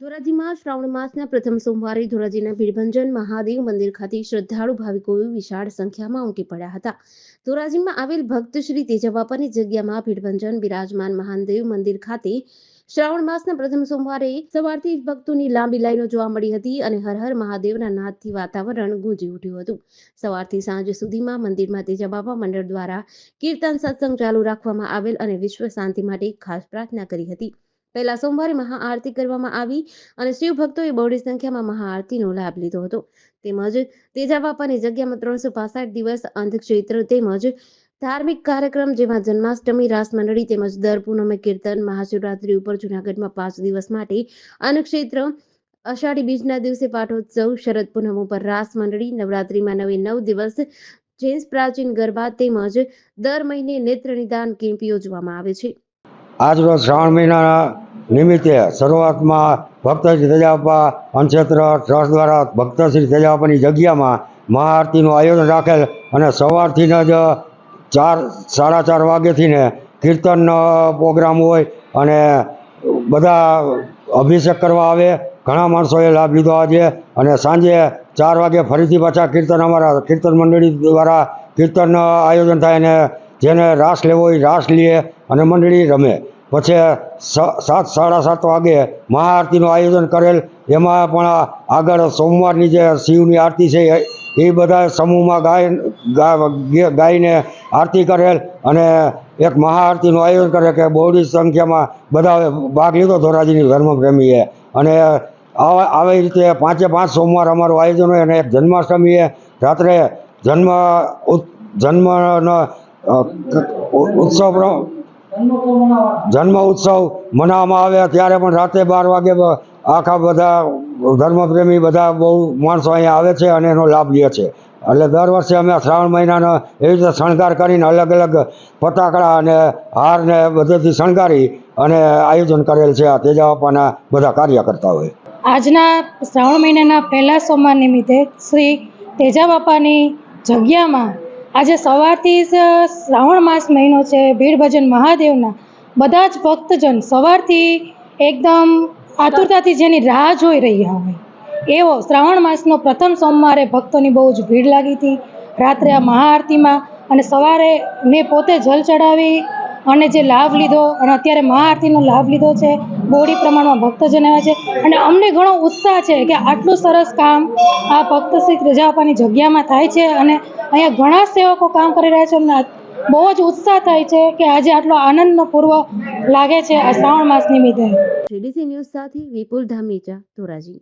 ધોરાજીમાં શ્રાવણ માસના પ્રથમ સોમવારે ધોરાજીના ભીડભંજન મહાદેવ મંદિર ખાતે શ્રદ્ધાળુ ભાવિકોએ વિશાળ સંખ્યામાં ઉમટી પડ્યા હતા. ધોરાજીમાં આવેલ ભક્ત શ્રી તેજાબાપાની જગ્યામાં ભીડભંજન બિરાજમાન મહાદેવ મંદિર ખાતે શ્રાવણ માસના પ્રથમ સોમવારે સવારથી ભક્તોની લાંબી લાઈનો જોવા મળી હતી અને હર હર મહાદેવના નાદથી વાતાવરણ ગુંજી ઉઠ્યું હતું. સવારથી સાંજ સુધીમાં મંદિરમાં તેજાબાપા મંડળ દ્વારા કીર્તન સત્સંગ ચાલુ રાખવામાં આવેલ અને વિશ્વ શાંતિ માટે ખાસ પ્રાર્થના કરી હતી. પહેલા સોમવારે મહાઆરતી કરવામાં આવી અને શિવ ભક્તોએ બહોળી સંખ્યામાં મહાઆરતીનો લાભ લીધો હતો. તેમજ તેજાબાપાની જગ્યામાં ત્રણસો પાસઠ દિવસ અંધક્ષેત્ર તેમજ ધાર્મિક કાર્યક્રમ જેમાં જન્માષ્ટમી રાસ મંડળી તેમજ દર પૂનમે કીર્તન, મહાશિવરાત્રી ઉપર જૂનાગઢમાં પાંચ દિવસ માટે અન્નક્ષેત્ર, અષાઢી બીજના દિવસે પાઠોત્સવ, શરદ પૂનમ ઉપર રાસ મંડળી નવરાત્રીમાં નવે નવ દિવસ જેન્સ પ્રાચીન ગરબા તેમજ દર મહિને નેત્ર નિદાન કેમ્પ યોજવામાં આવે છે. આજરોજ શ્રાવણ મહિનાના નિમિત્તે શરૂઆતમાં ભક્ત શ્રી તેજાપા અનક્ષેત્ર ટ્રસ્ટ દ્વારા ભક્ત શ્રી તેજાપાની જગ્યામાં મહાઆરતીનું આયોજન રાખેલ અને સવારથી જ ચાર, સાડા ચાર વાગ્યાથી ને કીર્તનનો પ્રોગ્રામ હોય અને બધા અભિષેક કરવા આવે. ઘણા માણસોએ લાભ લીધો આજે અને સાંજે ચાર વાગે ફરીથી પાછા કીર્તન અમારા કીર્તન મંડળી દ્વારા કીર્તન આયોજન થાય અને જેને રાસ લેવો હોય રાસ લે અને મંડળી રમે. પછી સાત, સાડા સાત વાગે મહાઆરતીનું આયોજન કરેલ. એમાં પણ આગળ સોમવારની જે શિવની આરતી છે એ- બધા સમૂહમાં ગાય ગાઈને આરતી કરેલ અને એક મહાઆરતીનું આયોજન કરે કે બહોળી સંખ્યામાં બધા ભાગ લીધો ધોરાજીની ધર્મપ્રેમીએ. અને આવા રીતે પાંચે પાંચ સોમવાર અમારું આયોજન હોય અને એક જન્માષ્ટમીએ રાત્રે જન્મ જન્મનો ઉત્સવ જન્મ ઉત્સવ મનાવવામાં આવે ત્યારે પણ રાતે બાર વાગે આખા બધા ધર્મપ્રેમી બધા બહુ માણસો અહીંયા આવે છે અને એનો લાભ લે છે. એટલે દર વર્ષે અમે શ્રાવણ મહિનાનો એવી રીતે શણગાર કરીને અલગ અલગ ફટાકડા અને હાર ને બધેથી શણગારી અને આયોજન કરેલ છે આ તેજાવાપાના બધા કાર્યકર્તાઓએ આજના શ્રાવણ મહિનાના પહેલા સોમવાર નિમિત્તે શ્રી તેજા બાપાની જગ્યામાં આજે સવારથી જ શ્રાવણ માસ મહિનો છે ભીડ ભજન મહાદેવના. બધા જ ભક્તજન સવારથી એકદમ આતુરતાથી જેની રાહ જોઈ રહ્યા હોય. એવો શ્રાવણ માસનો પ્રથમ સોમવારે ભક્તોની બહુ જ ભીડ લાગી હતી. રાત્રે આ મહાઆરતીમાં અને સવારે મેં પોતે જલ ચડાવી અને જે લાભ લીધો અને અત્યારે મહાઆરતીનો લાભ લીધો છે બોડી પ્રમાણમાં ભક્તજન આવ્યા છે. અને અમને ઘણો ઉત્સાહ છે કે આટલું સરસ કામ આ ભક્ત શ્રી આપવાની જગ્યામાં થાય છે અને અહીંયા ઘણા સેવકો કામ કરી રહ્યા છે અમને બહુ જ ઉત્સાહ થાય છે કે આજે આટલો આનંદનો પૂર્વ લાગે છે આ શ્રાવણ માસ નિમિત્તે. જીડીસી ન્યૂઝ સાથે વિપુલ ધામીચા ધોરાજી.